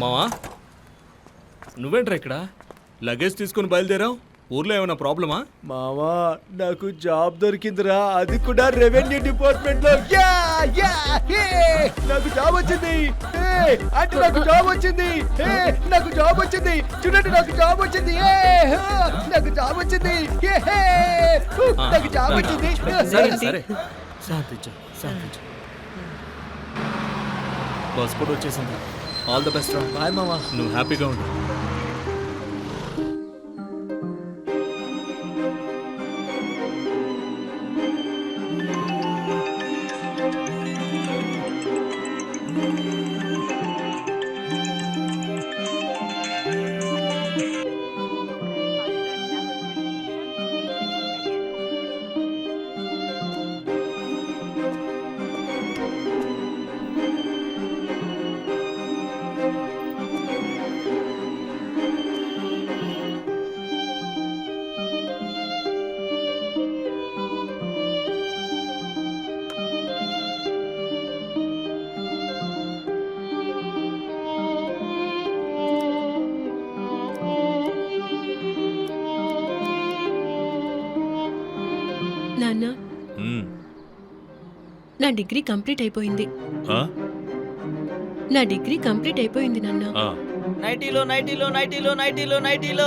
మావా? నువ్వేంట్రా ఇక్కడ? లగేజ్ తీసుకుని బయలుదేరావు? ఊర్లో ఏమైనా ప్రాబ్లమా? మావా నాకు జాబ్ దొరికిందిరా. అది కూడా రెవెన్యూ డిపార్ట్మెంట్లో యా యా హే నాకు జాబ్ వచ్చింది. హే అంటే నాకు జాబ్ వచ్చింది. హే నాకు జాబ్ వచ్చింది. చూడండి నాకు జాబ్ వచ్చింది. నాకు జాబ్ వచ్చింది. హే హే హూ, నాకు జాబ్ వచ్చింది. సరే సరే. శాంతించు శాంతించు బస్ కూడా వచ్చేసింది. ఆల్ ద బెస్ట్ రా బాయ్ మామా నువ్వు హ్యాపీగా ఉండు. నాన్న. నా డిగ్రీ కంప్లీట్ అయిపోయింది. ఆ? నా డిగ్రీ కంప్లీట్ అయిపోయింది నాన్న. ఆ. నైటీలో నైటీలో నైటీలో నైటీలో నైటీలో.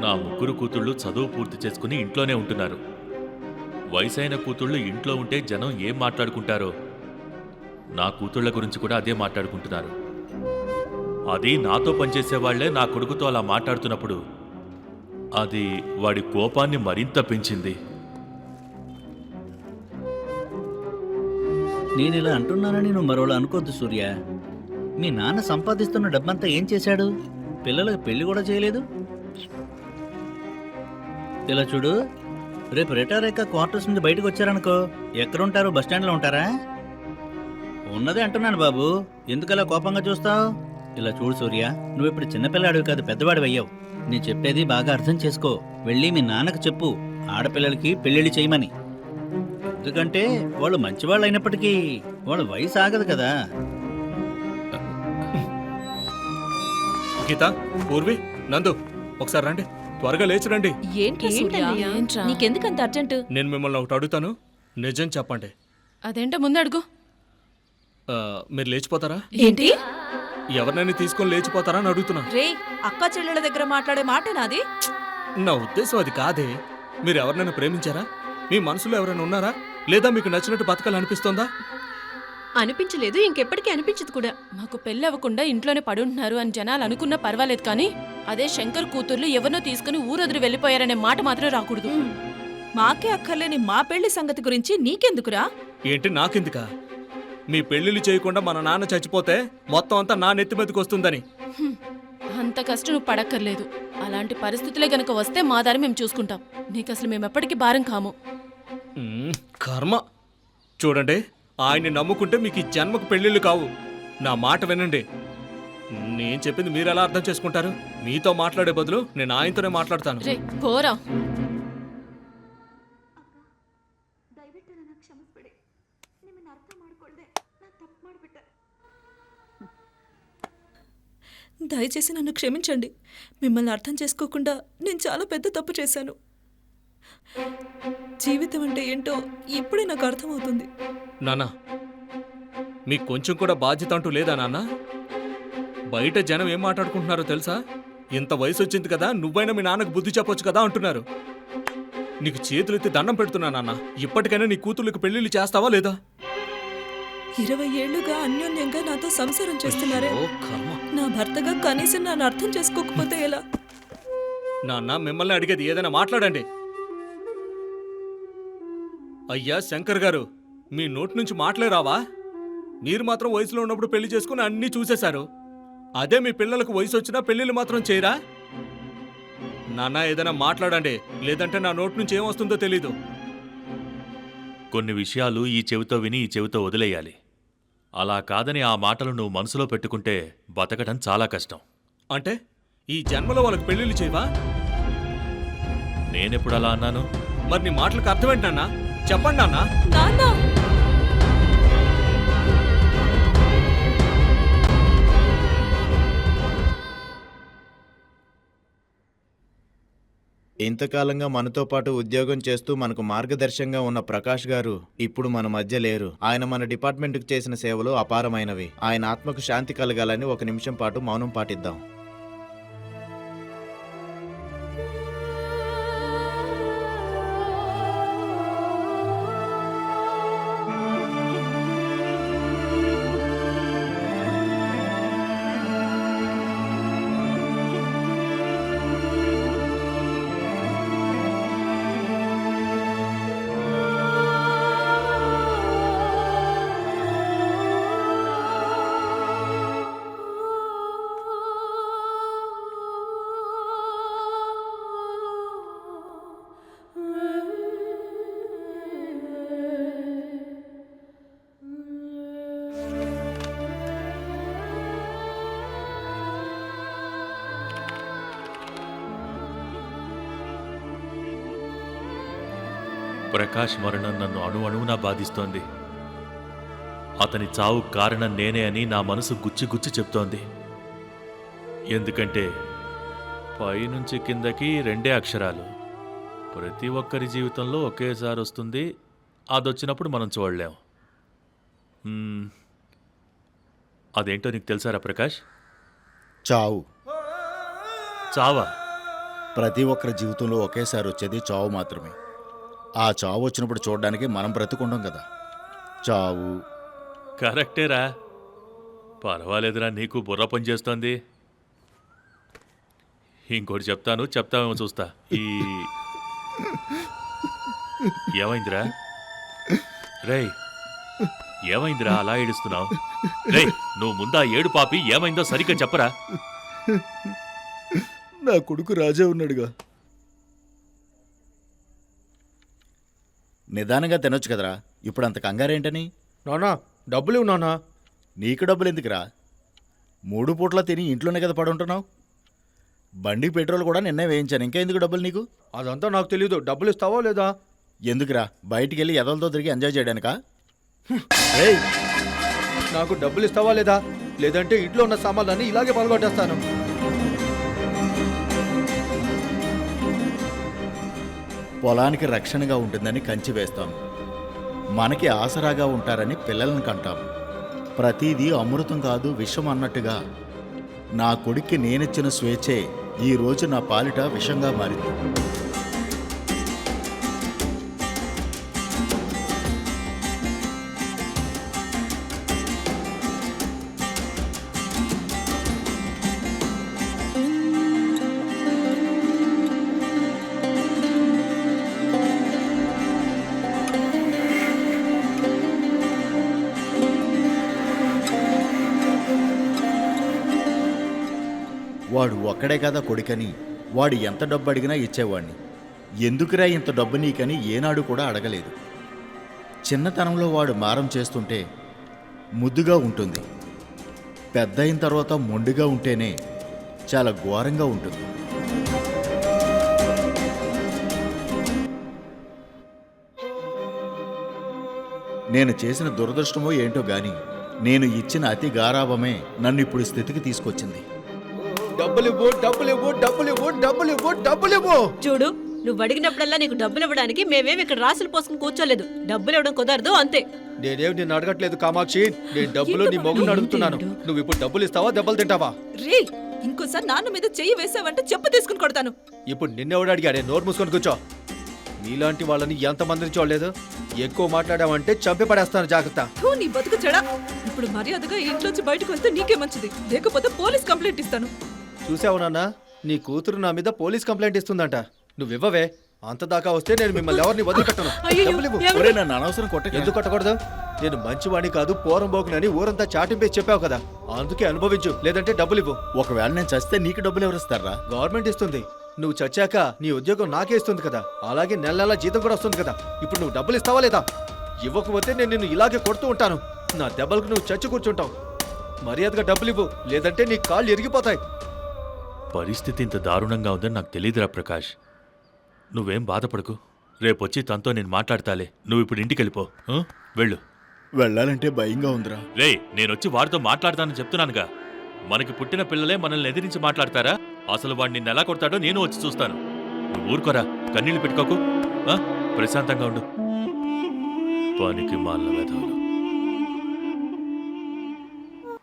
నా ముగ్గురు కూతుళ్ళు చదువు పూర్తి చేసుకుని ఇంట్లోనే ఉంటున్నారు. వయసైన కూతుళ్ళు ఇంట్లో ఉంటే జనం ఏం మాట్లాడుకుంటారో? నా కూతుళ్ళ గురించి కూడా అదే మాట్లాడుకుంటున్నారు. అది నాతో పనిచేసే వాళ్ళే నా కొడుకుతో అలా మాట్లాడుతున్నప్పుడు అది వాడి కోపాన్ని మరింత పెంచింది. నేను ఇలా అంటున్నానని నువ్వు మరోలా అనుకోద్దు సూర్య. మీ నాన్న సంపాదిస్తున్న డబ్బంతా ఏం చేశాడు? పిల్లలకు పెళ్ళి కూడా చేయలేదు? ఇలా చూడు రేపు రిటైర్ అయ్యాక క్వార్టర్స్ నుండి బయటకు వచ్చారనుకో ఎక్కడుంటారు? బస్ స్టాండ్లో ఉంటారా? ఉన్నదే అంటున్నాను బాబు. ఎందుకలా కోపంగా చూస్తావు? ఇలా చూడు సూర్య నువ్వు ఇప్పుడు చిన్నపిల్లాడివి కాదు పెద్దవాడివి అయ్యావు నేను చెప్పేది బాగా అర్థం చేసుకో. వెళ్ళి మీ నాన్నకు చెప్పు. ఆడపిల్లలకి పెళ్ళిళ్ళు చేయమని. ఎందుకంటే వాళ్ళు మంచివాళ్ళు అయినప్పటికీ వాళ్ళ వయసు ఆగదు కదా. గీత పూర్వి నందు ఒకసారి రండి. త్వరగా లేచి రండి. ఏంటి సూర్య? ఏంటన్నయ్య? ఏంట్రా? నీకెందుకంత అర్జెంటు? నేను మిమ్మల్ని ఒకటి అడుగుతాను. నిజం చెప్పండి. అదేంటో ముందు అడుగు ఆ, మీరు లేచిపోతారా? ఏంటి? ఎవరినైనా తీసుకొని లేచిపోతారా అని అడుగుతున్నా. రే అక్క చెల్లెళ్ళ దగ్గర మాట్లాడే మాట నాది నా ఉద్దేశం అది కాదే. మీరు ఎవరినైనా ప్రేమించారా? మీ మనసులో ఎవరైనా ఉన్నారా? లేదా మీకు నచ్చినట్టు బతకాలనిపిస్తోందా అనిపించలేదు ఇంకెప్పటికీ అనిపించదు కూడా. మాకు పెళ్ళి అవ్వకుండా ఇంట్లోనే పడుంటున్నారు అని జనాలు అనుకున్నా పర్వాలేదు కానీ అదే శంకర్ కూతుర్లు ఎవరినో తీసుకుని ఊరొదిరి వెళ్ళిపోయారనే మాట మాత్రం రాకూడదు. మాకే అక్కర్లేని మా పెళ్ళి సంగతి గురించి నీకెందుకురా? ఏంటి నాకెందుకా? మీ పెళ్లిళ్ళు చేయకుండా మన నాన్న చచ్చిపోతే మొత్తం అంతా నా నెత్తి మీదకి వస్తుందని హ్మ్. అంత కష్టం నువ్వు పడక్కర్లేదు అలాంటి పరిస్థితులే గనక వస్తే మా దారి మేము చూసుకుంటాం నీకు అసలు మేము ఎప్పటికీ భారం కాము మ్మ్, కర్మ చూడండి ఆయన్ని నమ్ముకుంటే మీకు ఈ జన్మకు పెళ్ళిళ్ళు కావు నా మాట వినండి నేను చెప్పింది మీరు ఎలా అర్థం చేసుకుంటారు మీతో మాట్లాడే బదులు నేను ఆయనతోనే మాట్లాడతాను రే పోరా ದಯವಿಟ್ಟು ನನ್ನ ಕ್ಷಮಿಸ್ಬಿಡಿ ನಿಮ್ಮನ್ನ ಅರ್ಥ ಮಾಡ್ಕೊಳ್ದೆ ನಾನು ತಪ್ಪು ಮಾಡಿಬಿಟ್ಟೆ దయచేసి నన్ను క్షమించండి మిమ్మల్ని అర్థం చేసుకోకుండా నేను చాలా పెద్ద తప్పు చేశాను జీవితం అంటే ఏంటో ఇప్పుడే నాకు అర్థమవుతుంది నాన్న మీకు కొంచెం కూడా బాధ్యత అంటూ లేదా నాన్న బయట జనం ఏం మాట్లాడుకుంటున్నారో తెలుసా ఇంత వయసు వచ్చింది కదా నువ్వైనా మీ నాన్నకు బుద్ధి చెప్పొచ్చు కదా అంటున్నారు నీకు చేతులెత్తి దండం పెడుతున్నా నాన్న ఇప్పటికైనా నీ కూతుర్లకు పెళ్లిళ్ళు చేస్తావా లేదా ఇరవై ఏళ్ళుగా అన్యోన్యంగా నాతో సంసారం చేస్తున్నారే. నా భర్తగా కనీసం నన్ను అర్థం చేసుకోకపోతే ఎలా? నాన్న మిమ్మల్ని అడిగేది ఏదైనా మాట్లాడండి. అయ్యా శంకర్ గారు మీ నోటి నుంచి మాటలే రావా? మీరు మాత్రం వయసులో ఉన్నప్పుడు పెళ్ళి చేసుకుని అన్నీ చూసేశారు. అదే మీ పిల్లలకు వయసు వచ్చినా పెళ్ళిళ్ళు మాత్రం చేయరా? నాన్న ఏదైనా మాట్లాడండి. లేదంటే నా నోటి నుంచి ఏమొస్తుందో తెలీదు. కొన్ని విషయాలు ఈ చెవితో విని ఈ చెవితో వదిలేయాలి. అలా కాదని ఆ మాటలు నువ్వు మనసులో పెట్టుకుంటే బతకడం చాలా కష్టం. అంటే? ఈ జన్మలో వాళ్ళకి పెళ్ళిళ్ళు చేయవా? నేనెప్పుడు అలా అన్నాను? మరి నీ మాటలకు అర్థమేంటి నాన్న? చెప్పండి నాన్న. నాన్న ఇంతకాలంగా మనతో పాటు ఉద్యోగం చేస్తూ మనకు మార్గదర్శంగా ఉన్న ప్రకాష్ గారు ఇప్పుడు మన మధ్య లేరు. ఆయన మన డిపార్ట్మెంట్కు చేసిన సేవలు అపారమైనవి. ఆయన ఆత్మకు శాంతి కలగాలని ఒక నిమిషం పాటు మౌనం పాటిద్దాం. ప్రకాష్ మరణం నన్ను అణు అణువునా బాధిస్తోంది. అతని చావు కారణం నేనే అని నా మనసు గుచ్చి గుచ్చి చెప్తోంది. ఎందుకంటే పైనుంచి కిందకి రెండే అక్షరాలు. ప్రతి ఒక్కరి జీవితంలో ఒకేసారి వస్తుంది. అదొచ్చినప్పుడు మనం చూడలేం. అదేంటో నీకు తెలుసారా ప్రకాష్? చావు. చావా? ప్రతి ఒక్కరి జీవితంలో ఒకేసారి వచ్చేది చావు మాత్రమే. ఆ చావు వచ్చినప్పుడు చూడడానికి మనం బ్రతుకుండం కదా. చావు. కరెక్టేరా. పర్వాలేదురా నీకు బుర్ర పని చేస్తోంది. ఇంకోటి చెప్తాను చెప్తామేమో చూస్తా. ఈ ఏమైందిరా? రేయ్ ఏమైందిరా అలా ఏడుస్తున్నావు? రేయ్ నువ్వు ముందా ఏడు పాపి ఏమైందో సరిగ్గా చెప్పరా? నా కొడుకు రాజా ఉన్నాడుగా. నిదానంగా తినొచ్చు కదరా. ఇప్పుడు అంత కంగారేంటని? నానా డబ్బులు ఇవ్వు నానా. నీకు డబ్బులు ఎందుకురా? మూడు పూట్ల తిని ఇంట్లోనే కదా పడుంటున్నావు. బండికి పెట్రోల్ కూడా నిన్నే వేయించాను. ఇంకా ఎందుకు డబ్బులు నీకు? అదంతా నాకు తెలియదు డబ్బులు ఇస్తావా లేదా? ఎందుకురా? బయటికి వెళ్ళి ఎదలతో తిరిగి ఎంజాయ్ చేయడానికా? ఏయ్ నాకు డబ్బులు ఇస్తావా లేదా? లేదంటే ఇంట్లో ఉన్న సామాన్లన్నీ ఇలాగే పలగొట్టేస్తాను పొలానికి రక్షణగా ఉంటుందని కంచి వేస్తాం. మనకి ఆసరాగా ఉంటారని పిల్లలను కంటాం. ప్రతిదీ అమృతం కాదు విషం అన్నట్టుగా. నా కొడుక్కి నేనిచ్చిన స్వేచ్ఛే ఈ రోజు నా పాలిట విషంగా మారింది. వాడు ఒక్కడే కదా కొడుకని వాడు ఎంత డబ్బు అడిగినా ఇచ్చేవాడిని ఎందుకురా ఇంత డబ్బు నీకని ఏనాడు కూడా అడగలేదు. చిన్నతనంలో వాడు మారం చేస్తుంటే ముద్దుగా ఉంటుంది. పెద్ద అయిన తర్వాత మొండుగా ఉంటేనే చాలా ఘోరంగా ఉంటుంది. నేను చేసిన దురదృష్టమో ఏంటో గాని నేను ఇచ్చిన అతి గారాభమే నన్ను ఇప్పుడు స్థితికి తీసుకొచ్చింది. డబ్బులు ఇవ్వు డబ్బులు ఇవ్వు డబ్బులు ఇవ్వు డబ్బులు ఇవ్వు డబ్బులు ఇవ్వు చూడు నువ్వు అడిగినప్పుడల్లా నీకు డబ్బులు ఇవ్వడానికి మేమేం ఇక్కడ రాసులు పోసుకుని కూర్చోలేదు. డబ్బులు ఇవ్వడం కుదరదు అంతే. నేనేం నిన్ను అడగట్లేదు కామాక్షి. నేను డబ్బులు నీ మొగుడిని అడుగుతున్నాను. నువ్వు ఇప్పుడు డబ్బులు ఇస్తావా దెబ్బలు తింటావా? రే ఇంకోసారి నాన్న మీద చెయ్యి వేసావంటే చెప్పు తీసుకుని కొడతాను. ఇప్పుడు నిన్నెవడు అడిగాడే? నోరు మూసుకొని కూర్చో. నీలాంటి వాళ్ళని ఎంతమందిని చూడలేదు ఎక్కువ మాట్లాడావంటే చంపి పడేస్తాను జాగ్రత్త. థూ, నీ బతుకు చెడా. ఇప్పుడు మర్యాదగా ఇంట్లోంచి బయటకు వెళ్తే నీకే మంచిది. లేకపోతే పోలీస్ కంప్లైంట్ ఇస్తాను. చూసావు నాన్న? నీ కూతురు నా మీద పోలీస్ కంప్లైంట్ ఇస్తుందంట. నువ్వు ఇవ్వవే అంత దాకా వస్తే నేను మిమ్మల్ని ఎవరిని వదిలిపెట్టను నన్ను అనవసరం కొట్టక ఎందుకు కట్టకూడదు? నేను మంచివాణి కాదు పోరం బోకునని ఊరంతా చాటింపేసి చెప్పావు కదా. అందుకే అనుభవించు. లేదంటే డబ్బులు ఇవ్వు. ఒకవేళ నేను చస్తే నీకు డబ్బులు ఎవరిస్తారా గవర్నమెంట్ ఇస్తుంది. నువ్వు చచ్చాక నీ ఉద్యోగం నాకే ఇస్తుంది కదా. అలాగే నెల నెల జీతం కూడా వస్తుంది కదా. ఇప్పుడు నువ్వు డబ్బులు ఇస్తావా లేదా? ఇవ్వకపోతే నేను నిన్ను ఇలాగే కొడుతూ ఉంటాను. నా దెబ్బలకు నువ్వు చచ్చి కూర్చుంటావు. మర్యాదగా డబ్బులు ఇవ్వు. లేదంటే నీ కాళ్ళు ఎరిగిపోతాయి. పరిస్థితి ఇంత దారుణంగా ఉందని నాకు తెలియదురా ప్రకాష్. నువ్వేం బాధపడకు. రేపొచ్చి తనతో నేను మాట్లాడతాలే. నువ్వు ఇప్పుడు ఇంటికి వెళ్ళిపో ఆ? వెళ్ళు. వెళ్ళాలంటే భయంగా ఉందిరా. రే నేనొచ్చి వాడితో మాట్లాడతానని చెప్తున్నానుగా. మనకి పుట్టిన పిల్లలే మనల్ని ఎదిరించి మాట్లాడతారా? అసలు వాడిని నిన్ను ఎలా కొడతాడో నేను వచ్చి చూస్తాను. నువ్వు ఊరుకోరా. కన్నీళ్ళు పెట్టుకోకు. ఆ? ప్రశాంతంగా ఉండు. పనికి మాల వెధవలు.